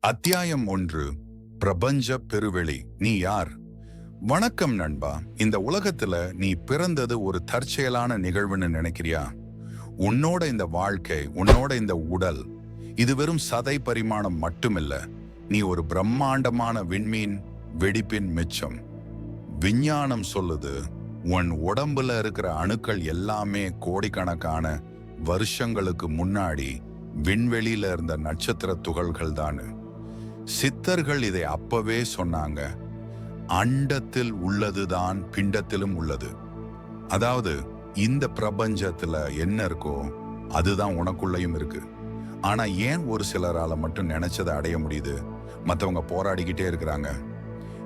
அத்தியாயம் ஒன்று. பிரபஞ்ச பெருவெளி. நீ யார்? வணக்கம் நண்பா. இந்த உலகத்துல நீ பிறந்தது ஒரு தற்செயலான நிகழ்வுன்னு நினைக்கிறியா? உன்னோட இந்த வாழ்க்கை உன்னோட இந்த உடல் இது வெறும் சதை பரிமாணம் மட்டுமில்ல. நீ ஒரு பிரம்மாண்டமான விண்மீன் வெடிப்பின் மிச்சம். விஞ்ஞானம் சொல்லுது உன் உடம்புல இருக்கிற அணுக்கள் எல்லாமே கோடிக்கணக்கான வருஷங்களுக்கு முன்னாடி விண்வெளியில இருந்த நட்சத்திர துகள்கள் தானு சித்தர்கள் இதை அப்பவே சொன்னாங்க. அண்டத்தில் உள்ளதுதான் பிண்டத்திலும் உள்ளது. அதாவது இந்த பிரபஞ்சத்துல என்ன இருக்கோ அதுதான் உனக்குள்ளயும் இருக்கு. ஆனா ஏன் ஒரு சிலரால மட்டும் நினைச்சதை அடைய முடியுது? மற்றவங்க போராடிக்கிட்டே இருக்கிறாங்க.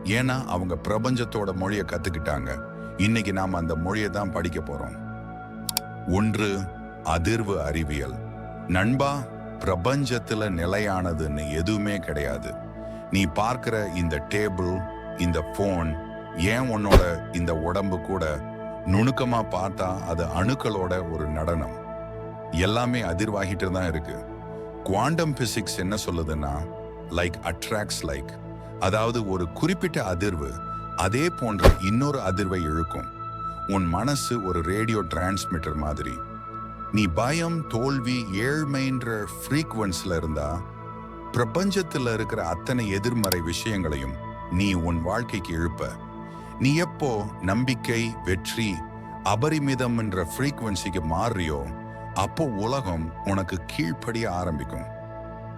ஏன்னா அவங்க பிரபஞ்சத்தோட மொழியை கத்துக்கிட்டாங்க. இன்னைக்கு நாம அந்த மொழியை தான் படிக்க போறோம். ஒன்று அதிர்வு அறிவியல். நண்பா பிரபஞ்சத்துல நிலையானதுன்னு எதுவுமே கிடையாது. நீ பார்க்கிற இந்த டேபிள் இந்த ஃபோன் ஏன் உன்னோட இந்த உடம்பு கூட நுணுக்கமா பார்த்தா அது அணுக்களோட ஒரு நடனம். எல்லாமே அதிர்வாகிட்டு தான் இருக்கு. குவாண்டம் பிசிக்ஸ் என்ன சொல்லுதுன்னா லைக் அட்ராக்ட்ஸ் லைக் அதாவது ஒரு குறிப்பிட்ட அதிர்வு அதே போன்ற இன்னொரு அதிர்வை இழுக்கும். உன் மனசு ஒரு ரேடியோ டிரான்ஸ்மிட்டர் மாதிரி. நீ பயம் தோல்வி ஏழ்மைன்ற ஃப்ரீக்வன்ஸில் இருந்தா பிரபஞ்சத்தில் இருக்கிற அத்தனை எதிர்மறை விஷயங்களையும் நீ உன் வாழ்க்கைக்கு இழுப்ப நீ எப்போ நம்பிக்கை வெற்றி அபரிமிதம் என்ற ஃப்ரீக்வன்சிக்கு மாறியோ அப்போ உலகம் உனக்கு கீழ்ப்படிய ஆரம்பிக்கும்.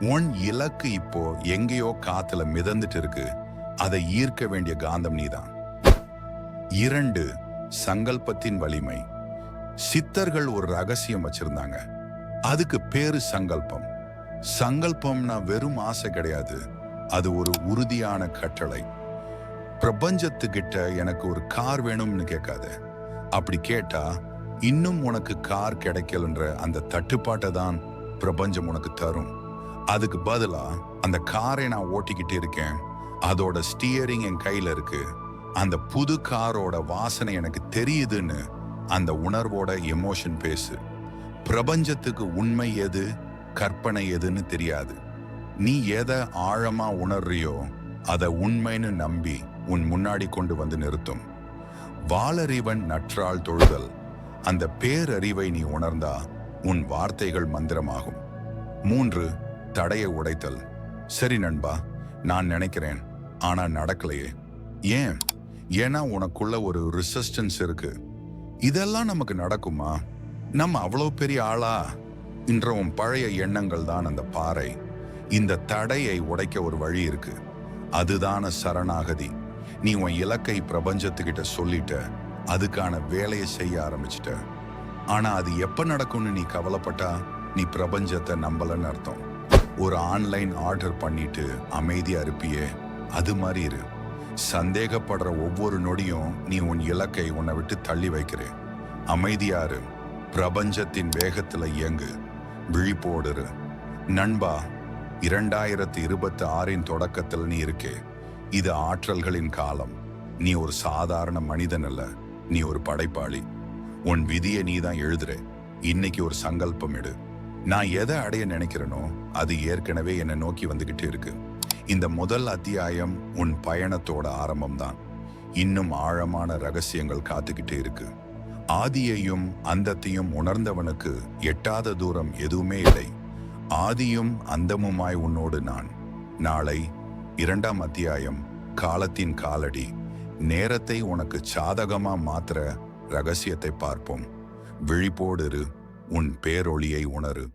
உன் இலக்கு இப்போ எங்கேயோ காத்துல மிதந்துட்டு இருக்கு. அதை ஈர்க்க வேண்டிய காந்தம் நீதான். இரண்டு சங்கல்பத்தின் வலிமை. சித்தர்கள் ஒரு ரகசியம் வச்சிருந்தாங்க. அதுக்கு பேரு சங்கல்பம். சங்கல்பம்னா வெறும் ஆசை கிடையாது. அது ஒரு உறுதியான கட்டளை. பிரபஞ்சத்துக்கிட்ட எனக்கு ஒரு கார் வேணும்னு கேட்காது. அப்படி கேட்டா இன்னும் உனக்கு கார் கிடைக்கலன்ற அந்த தட்டுப்பாட்டை தான் பிரபஞ்சம் உனக்கு தரும். அதுக்கு பதிலா அந்த காரை நான் ஓட்டிக்கிட்டு இருக்கேன். அதோட ஸ்டியரிங் என் கையில இருக்கு. அந்த புது காரோட வாசனை எனக்கு தெரியுதுன்னு அந்த உணர்வோட எமோஷன் பேசு. பிரபஞ்சத்துக்கு உண்மை எது கற்பனை எதுன்னு தெரியாது. நீ எதை ஆழமா உணர்றியோ அதை உண்மைன்னு நம்பி உன் முன்னாடி கொண்டு வந்து நிறுத்தும். வாளறிவன் நற்றால் தொழுதல். அந்த பேரறிவை நீ உணர்ந்தா உன் வார்த்தைகள் மந்திரமாகும். மூன்று தடையை உடைத்தல். சரி நண்பா நான் நினைக்கிறேன். ஆனா நடக்கலையே. ஏன்? ஏன்னா உனக்குள்ள ஒரு ரிசஸ்டன்ஸ் இருக்குது இதெல்லாம் நமக்கு நடக்குமா? நம்ம அவ்வளோ பெரிய ஆளா? என்ற உன் பழைய எண்ணங்கள் தான் அந்த பாறை. இந்த தடையை உடைக்க ஒரு வழி இருக்கு. அதுதான சரணாகதி. நீ உன் இலக்கை பிரபஞ்சத்துக்கிட்ட சொல்லிட்ட. அதுக்கான வேலையை செய்ய ஆரம்பிச்சிட்ட. ஆனா அது எப்ப நடக்கும்னு நீ கவலைப்பட்டா? நீ பிரபஞ்சத்தை நம்பலன்னு அர்த்தம். ஒரு ஆன்லைன் ஆர்டர் பண்ணிட்டு அமைதியா இருப்பியே. அது மாதிரி இரு. சந்தேகப்படுற ஒவ்வொரு நொடியும் நீ உன் இலக்கை உன்னை விட்டு தள்ளி வைக்கிற அமைதியாரு. பிரபஞ்சத்தின் வேகத்தில் இயங்கு. விழிப்போடு நண்பா இரண்டாயிரத்தி இருபத்தி ஆறின் தொடக்கத்தில் நீ இருக்கே. இது ஆற்றல்களின் காலம். நீ ஒரு சாதாரண மனிதன் அல்ல. நீ ஒரு படைப்பாளி. உன் விதியை நீ தான் எழுதுற. இன்னைக்கு ஒரு சங்கல்பம் எடு. நான் எதை அடைய நினைக்கிறேனோ அது ஏற்கனவே என்னை நோக்கி வந்துகிட்டு இருக்கு. இந்த முதல் அத்தியாயம் உன் பயணத்தோட ஆரம்பம்தான். இன்னும் ஆழமான ரகசியங்கள் காத்துக்கிட்டே இருக்கு. ஆதியையும் அந்தத்தையும் உணர்ந்தவனுக்கு எட்டாத தூரம் எதுவுமே இல்லை. ஆதியும் அந்தமுமாய் உன்னோடு நான். நாளை இரண்டாம் அத்தியாயம் காலத்தின் காலடி. நேரத்தை உனக்கு சாதகமா மாத்திர ரகசியத்தை பார்ப்போம். விழிப்போடு இரு உன் பேரொளியை உணரு.